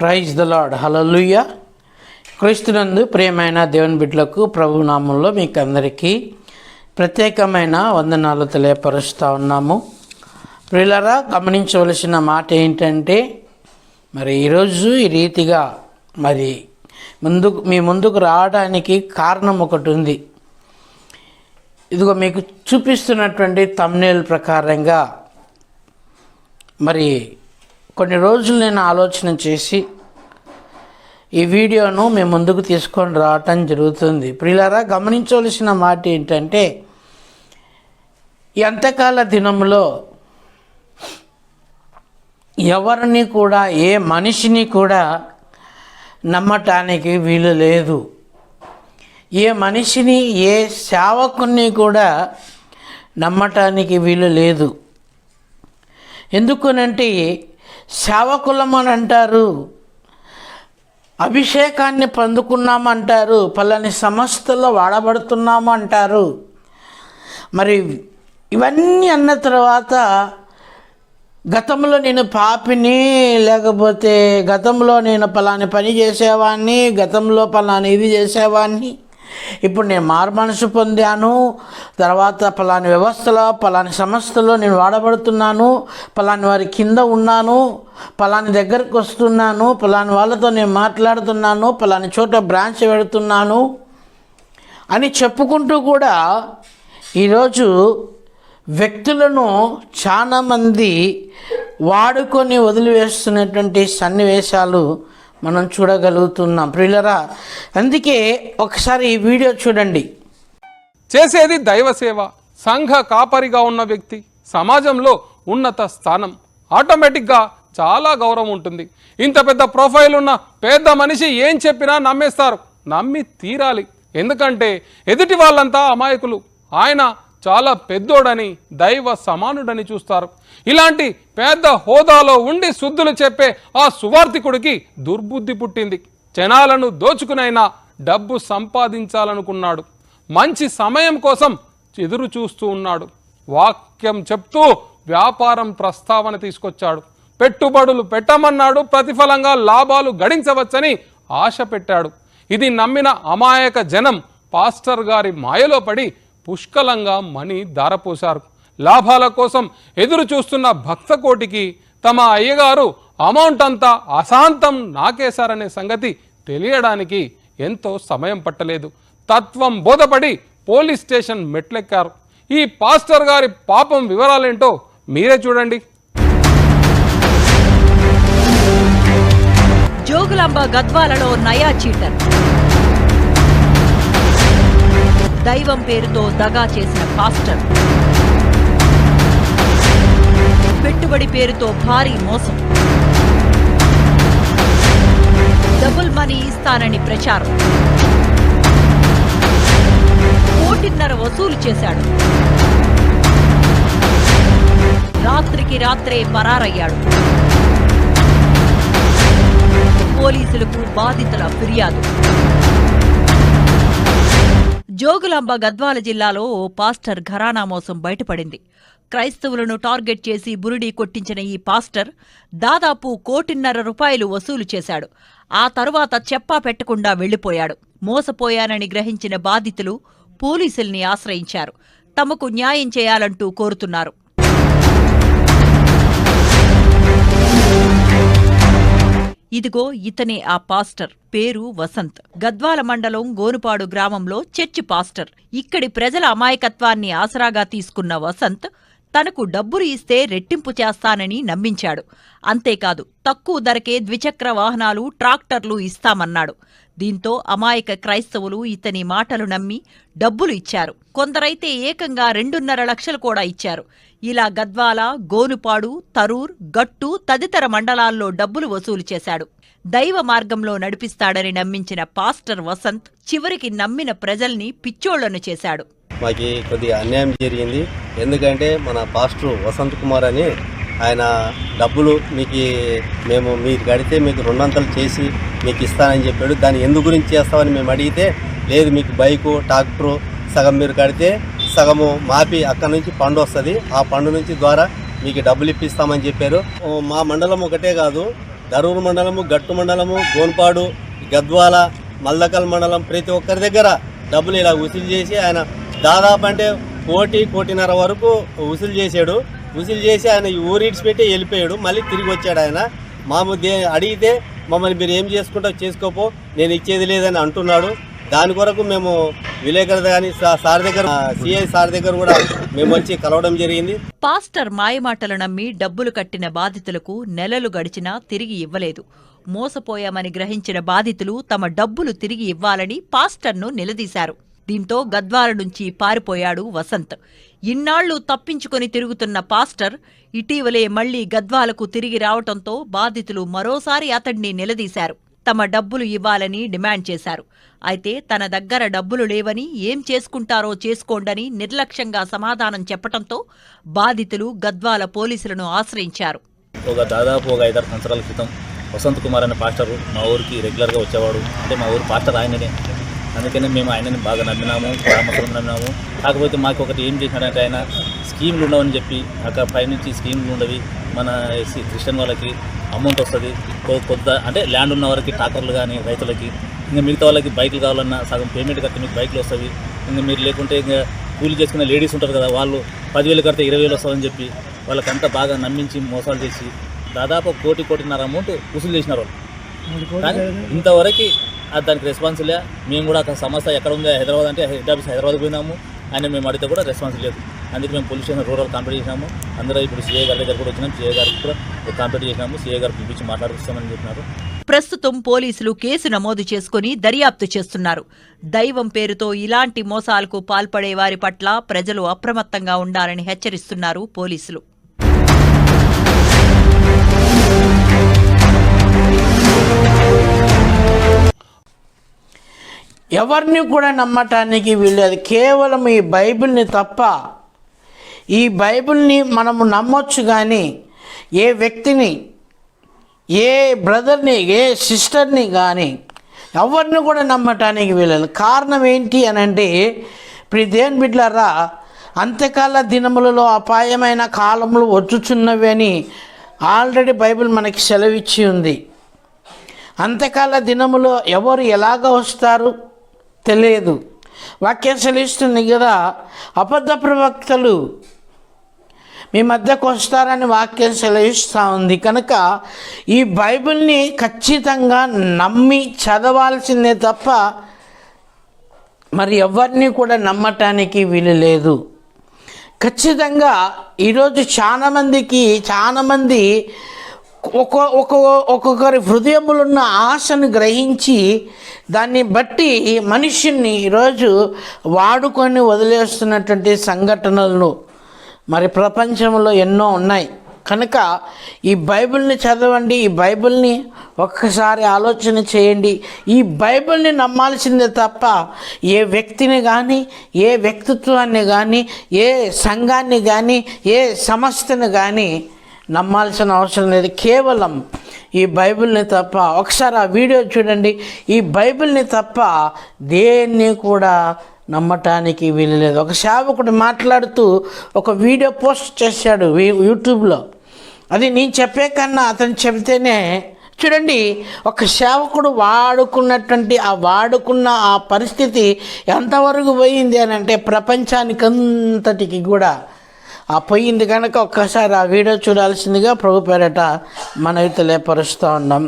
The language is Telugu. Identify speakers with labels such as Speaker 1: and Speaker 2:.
Speaker 1: ప్రైజ్ ద లాడ్ హలలుయ క్రీస్తునందు ప్రియమైన దేవుని బిడ్డలకు ప్రభు నామంలో మీకు అందరికీ ప్రత్యేకమైన వందనాలు తెలియపరుస్తూ ఉన్నాము. ప్రియులరా గమనించవలసిన మాట ఏంటంటే మరి ఈరోజు ఈ రీతిగా మరి ముందుకు మీ ముందుకు రావడానికి కారణం ఒకటి ఉంది. ఇదిగో మీకు చూపిస్తున్నటువంటి తమ్నేల్ ప్రకారంగా మరి కొన్ని రోజులు నేను ఆలోచన చేసి ఈ వీడియోను మేము ముందుకు తీసుకొని రావటం జరుగుతుంది. ప్రియులారా గమనించవలసిన మాట ఏంటంటే ఎంతకాల దినంలో ఎవరిని కూడా ఏ మనిషిని కూడా నమ్మటానికి వీలు లేదు. ఏ మనిషిని ఏ సేవకుని కూడా నమ్మటానికి వీలు లేదు. ఎందుకునంటే సేవకులం అని అంటారు అభిషేకాన్ని పొందుకున్నామంటారు. పలాని సంస్థలో వాడబడుతున్నాము అంటారు మరి ఇవన్నీ అన్న తర్వాత గతంలో నేను పాపిని లేకపోతే గతంలో నేను పలాని పని చేసేవాడిని గతంలో పలాని ఇది చేసేవాడిని ఇప్పుడు నేను మారు మనసు పొందాను తర్వాత పలాని వ్యవస్థలో పలాని సంస్థలో నేను వాడబడుతున్నాను పలాని వారి కింద ఉన్నాను పలాని దగ్గరకు వస్తున్నాను పలాని వాళ్ళతో నేను మాట్లాడుతున్నాను పలాని చోట బ్రాంచ్ పెడుతున్నాను అని చెప్పుకుంటూ కూడా ఈరోజు వ్యక్తులను చాలామంది వాడుకొని వదిలివేస్తున్నటువంటి సన్నివేశాలు మనం చూడగలుగుతున్నాం. ప్రియులరా అందుకే ఒకసారి ఈ వీడియో చూడండి.
Speaker 2: చేసేది దైవ సేవ సంఘ కాపరిగా ఉన్న వ్యక్తి సమాజంలో ఉన్నత స్థానం. ఆటోమేటిక్గా చాలా గౌరవం ఉంటుంది. ఇంత పెద్ద ప్రొఫైల్ ఉన్న పెద్ద మనిషి ఏం చెప్పినా నమ్మేస్తారు. నమ్మి తీరాలి. ఎందుకంటే ఎదుటి వాళ్ళంతా అమాయకులు. ఆయన చాలా పెద్దోడని దైవ సమానుడని చూస్తారు. ఇలాంటి పెద్ద హోదాలో ఉండి శుద్ధులు చెప్పే ఆ సువార్థికుడికి దుర్బుద్ధి పుట్టింది. జనాలను దోచుకునైనా డబ్బు సంపాదించాలనుకున్నాడు. మంచి సమయం కోసం ఎదురు చూస్తూ ఉన్నాడు. వాక్యం చెప్తూ వ్యాపారం ప్రస్తావన తీసుకొచ్చాడు. పెట్టుబడులు పెట్టమన్నాడు ప్రతిఫలంగా లాభాలు గడించవచ్చని ఆశ పెట్టాడు. ఇది నమ్మిన అమాయక జనం పాస్టర్ గారి మాయలో పడి పుష్కలంగా మణి దారపోశారు. లాభాల కోసం ఎదురు చూస్తున్న భక్త కోటికి తమ అయ్యగారు అమౌంట్ అంతా అశాంతం నాకేశారనే సంగతి తెలియడానికి ఎంతో సమయం పట్టలేదు. తత్వం బోధపడి పోలీస్ స్టేషన్ మెట్లెక్కారు. ఈ పాస్టర్ గారి పాపం వివరాలేంటో మీరే చూడండి.
Speaker 3: జోగులాంబ గద్వాలలో నయా చీటర్. దైవం పేరుతో దగా చేసిన పాస్టర్. పెట్టుబడి పేరుతో భారీ మోసం. డబుల్ మనీ ఇస్తానని ప్రచారం. కోటిన్నర వసూలు చేశాడు. రాత్రికి రాత్రే పరారయ్యాడు. పోలీసులకు బాధితుల ఫిర్యాదు. జోగులాంబ గద్వాల జిల్లాలో ఓ పాస్టర్ ఘరానా మోసం బయటపడింది. క్రైస్తవులను టార్గెట్ చేసి బురిడీ కొట్టించిన ఈ పాస్టర్ దాదాపు కోటిన్నర రూపాయలు వసూలు చేశాడు. ఆ తరువాత చెప్పా పెట్టకుండా వెళ్ళిపోయాడు మోసపోయానని గ్రహించిన బాధితులు పోలీసుల్ని ఆశ్రయించారు. తమకు న్యాయం చేయాలంటూ కోరుతున్నారు. ఇదిగో ఇతనే ఆ పాస్టర్ పేరు వసంత్. గద్వాల మండలం గోనుపాడు గ్రామంలో చర్చి పాస్టర్. ఇక్కడి ప్రజల అమాయకత్వాన్ని ఆసరాగా తీసుకున్న వసంత్ తనకు డబ్బులు ఇస్తే రెట్టింపు చేస్తానని నమ్మించాడు. అంతేకాదు తక్కువ ధరకే ద్విచక్ర వాహనాలు ట్రాక్టర్లు ఇస్తామన్నాడు. దీంతో అమాయక క్రైస్తవులు ఇతని మాటలు నమ్మి డబ్బులు ఇచ్చారు. కొందరైతే ఏకంగా రెండున్నర లక్షలు కూడా ఇచ్చారు. ఇలా గద్వాల గోనుపాడు తరూర్ గట్టు తదితర మండలాల్లో డబ్బులు వసూలు చేశాడు. దైవ మార్గంలో నడిపిస్తాడని నమ్మించిన పాస్టర్ వసంత్ చివరికి నమ్మిన ప్రజల్ని పిచ్చోళ్ళను చేశాడు.
Speaker 4: మాకు కొద్దిగా అన్యాయం జరిగింది. ఎందుకంటే మన పాస్టర్ వసంత్ కుమార్ అని ఆయన డబ్బులు మీకు మేము మీరు కడితే మీకు రెండంతలు చేసి మీకు ఇస్తానని చెప్పాడు. దాన్ని ఎందు గురించి చేస్తామని మేము అడిగితే లేదు మీకు బైకు ట్రాక్టరు సగం మీరు కడితే సగము మాపి అక్కడి నుంచి పండు వస్తుంది. ఆ పండు నుంచి ద్వారా మీకు డబ్బులు ఇప్పిస్తామని చెప్పారు. మా మండలం ఒకటే కాదు దరూరు మండలము గట్టు మండలము గోన్పాడు గద్వాల మల్దకల్ మండలం ప్రతి ఒక్కరి దగ్గర డబ్బులు ఇలా వసూలు చేసి ఆయన దాదాపు అంటే కోటి కోటిన్నర వరకు వసూలు చేశాడు. వసూలు చేసి ఆయన ఈ పెట్టి వెళ్ళిపోయాడు. మళ్ళీ తిరిగి వచ్చాడు ఆయన. మాము దే అడిగితే మమ్మల్ని మీరు ఏం చేసుకుంటా చేసుకోపో నేను ఇచ్చేది లేదని అంటున్నాడు. దాని కొరకు మేము విలేకరు కానీ సార్ దగ్గర సిఐ సార్ దగ్గర కూడా మేము వచ్చి కలవడం జరిగింది.
Speaker 3: పాస్టర్ మాయమాటలు నమ్మి డబ్బులు కట్టిన బాధితులకు నెలలు గడిచినా తిరిగి ఇవ్వలేదు. మోసపోయామని గ్రహించిన బాధితులు తమ డబ్బులు తిరిగి ఇవ్వాలని పాస్టర్ను నిలదీశారు. దీంతో గద్వాల నుంచి పారిపోయాడు వసంత్. ఇన్నాళ్ళు తప్పించుకొని తిరుగుతున్న పాస్టర్ ఇటీవలే మళ్ళీ గద్వాలకు తిరిగి రావటంతో బాధితులు మరోసారి అతడిని నిలదీశారు. తమ డబ్బులు ఇవ్వాలని డిమాండ్ చేశారు. అయితే తన దగ్గర డబ్బులు లేవని ఏం చేసుకుంటారో చేసుకోండని నిర్లక్ష్యంగా సమాధానం చెప్పటంతో బాధితులు గద్వాల పోలీసులను ఆశ్రయించారు.
Speaker 5: ఒక దాదాపు ఒక ఐదారు సంవత్సరాల క్రితం వసంత్ కుమార్ అనే పాస్టర్ మా ఊరికి రెగ్యులర్గా వచ్చేవాడు. అంటే మా ఊరు పాస్టర్ ఆయననే. అందుకనే మేము ఆయనని బాగా నమ్మినాము గ్రామస్తులను నమ్మినాము. కాకపోతే మాకు ఒకటి ఏం చేసినాడంటే ఆయన స్కీమ్లు ఉండవని చెప్పి అక్కడ పైనుంచి స్కీమ్లు ఉండవి. మన క్రిస్టియన్ వాళ్ళకి అమౌంట్ వస్తుంది. కొద్ద అంటే ల్యాండ్ ఉన్న వారికి ట్రాక్టర్లు కానీ రైతులకి. ఇంకా మిగతా వాళ్ళకి బైకులు కావాలన్నా సగం పేమెంట్ కడితే మీకు బైక్లు వస్తుంది ఇంకా మీరు లేకుంటే ఇంకా కూలి చేసుకునే లేడీస్ ఉంటారు కదా వాళ్ళు పదివేలు కడితే ఇరవై వేలు వస్తుందని చెప్పి వాళ్ళకంతా బాగా నమ్మించి మోసాలు చేసి దాదాపు కోటి కోటిన్నర అమౌంట్ వసూలు చేసినారు వాళ్ళు. ఇంతవరకు అది దానికి రెస్పాన్స్ లే. మేము కూడా అక్కడ సమస్య ఎక్కడ ఉంది హైదరాబాద్ అంటే హెడ్ ఆఫీస్ హైదరాబాద్ పోయినాము. ఆయన మేము అడిగితే కూడా రెస్పాన్స్ లేదు. అందుకే మేము పోలీస్ స్టేషన్ రూరల్ కంప్లీట్ చేసినాము. అందరూ ఇప్పుడు సీఏ గారి దగ్గర కూడా వచ్చినాం. సీఏ గారికి కూడా కంప్లీట్ చేసినాము. సీఏ గారు పిలిపించి మాట్లాడిస్తామని చెప్పినారు.
Speaker 3: ప్రస్తుతం పోలీసులు కేసు నమోదు చేసుకుని దర్యాప్తు చేస్తున్నారు. దైవం పేరుతో ఇలాంటి మోసాలకు పాల్పడే వారి పట్ల ప్రజలు అప్రమత్తంగా ఉండాలని హెచ్చరిస్తున్నారు పోలీసులు.
Speaker 1: ఎవరిని కూడా నమ్మటానికి వీళ్ళేది కేవలం ఈ బైబిల్ని తప్ప ఈ బైబిల్ని మనము నమ్మొచ్చు కానీ ఏ వ్యక్తిని ఏ బ్రదర్ని ఏ సిస్టర్ని కానీ ఎవరిని కూడా నమ్మటానికి వీళ్ళదు కారణం ఏంటి అని అంటే ఇప్పుడు దేని బిడ్డలారా అంత్యకాల దినములలో అపాయమైన కాలములు వచ్చుచున్నవి అని ఆల్రెడీ బైబిల్ మనకి సెలవిచ్చి ఉంది. అంత్యకాల దినములో ఎవరు ఎలాగ వస్తారు? తెలియదు. వాక్యం సెలవిస్తుంది కదా అబద్ధ ప్రవక్తలు మీ మధ్యకు వస్తారని వాక్యం సెలవిస్తూ ఉంది. కనుక ఈ బైబిల్ని ఖచ్చితంగా నమ్మి చదవాల్సిందే తప్ప మరి ఎవరిని కూడా నమ్మటానికి వీలు లేదు. ఖచ్చితంగా ఈరోజు చాలామందికి చాలామంది ఒక ఒక ఒక్కొక్కరి హృదయములో ఉన్న ఆశను గ్రహించి దాన్ని బట్టి మనిషిని ఈరోజు వాడుకొని వదిలేస్తున్నటువంటి సంఘటనలు మరి ప్రపంచంలో ఎన్నో ఉన్నాయి. కనుక ఈ బైబిల్ని చదవండి ఈ బైబిల్ని ఒక్కసారి ఆలోచన చేయండి. ఈ బైబిల్ని నమ్మాల్సిందే తప్ప ఏ వ్యక్తిని కానీ ఏ వ్యక్తిత్వాన్ని కానీ ఏ సంఘాన్ని కానీ ఏ సంస్థని కానీ నమ్మాల్సిన అవసరం లేదు. కేవలం ఈ బైబిల్ని తప్ప ఒకసారి ఆ వీడియో చూడండి. ఈ బైబిల్ని తప్ప దేన్ని కూడా నమ్మటానికి వీలు లేదు. ఒక సేవకుడు మాట్లాడుతూ ఒక వీడియో పోస్ట్ చేశాడు యూట్యూబ్లో. అది నేను చెప్పే కన్నా అతను చెబితేనే చూడండి ఒక సేవకుడు వాడుకున్నటువంటి ఆ వాడుకున్న ఆ పరిస్థితి ఎంతవరకు పోయింది అని అంటే ప్రపంచానికంతటికి కూడా ఆ పోయింది కనుక ఒక్కసారి ఆ వీడియో చూడాల్సిందిగా ప్రభు పేరట మన తెలియపరుస్తూ ఉన్నాం.